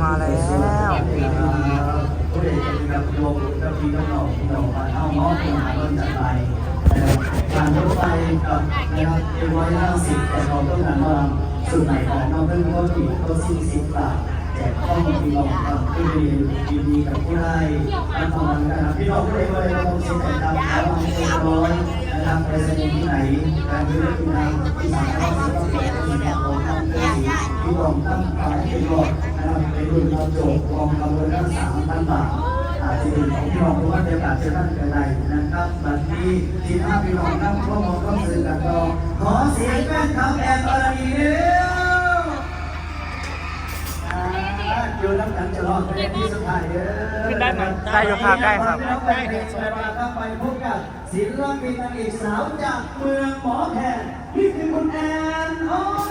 มาแล้วการรถไฟกับนะครับเอ็มร้อยห้าสิบแต่เราต้องการว่าสุดไหนของน้องเพิ่งก็ติดก็สี่สิบบาทแจกข้อมูลพี่น้องกับผู้ดีดีดีกับผู้ได้รับฟังนะครับพี่น้องผู้ใดผู้ใดก็ต้องเช็คตามข่าวเช็คร้อยนะครับไปสถานที่ไหนการเลือกที่ไหนที่สามารถจะต้องเป็นที่ของท่านได้พี่น้ องตั้งใจเป็นรอดนะครับเป็นรุ่นเราจบกองกำลังรักษาพันบาทอาจจะเป็นของพี่น้องเพราะว่าเดี๋ยวอาจะนั่นกันไรนะครับบัดนี้ที่ห้าพี่น้องนั่งร่วมมองร่วมสื่อกันก็ขอเสียงแฟนคลับแอนอรดีเร็วอยู่น้ำกันจะรอดไปที่สุดท้ายเด้อขึ้นได้ไหมได้อยู่ครับได้ครับได้ครับไปพบกับศิลปินนางเอกสาวจากเมืองหมอแคนนี่คือคุณแอนอร